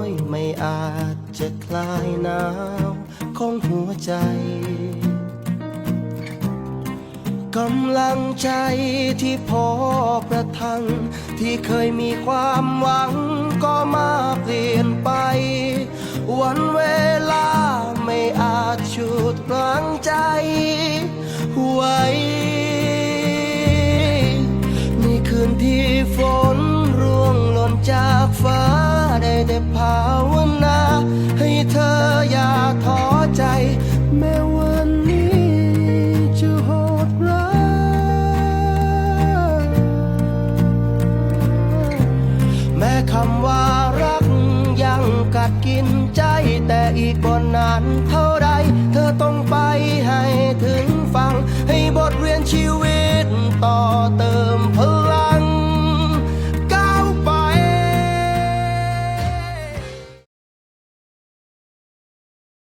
ย จะคลายหนาวของหัวใจกำลังใจที่พอประทัง ที่เคยมีความหวังก็มาเปลี่ยนไป วันเวลาไม่อาจฉุดรั้งใจไว้ในคืนที่ฝนร่วงหล่นจากฟ้าได้แต่ภาวำว่ารักยังกัดกินใจแต่อีกบนนานเท่าไรเธอ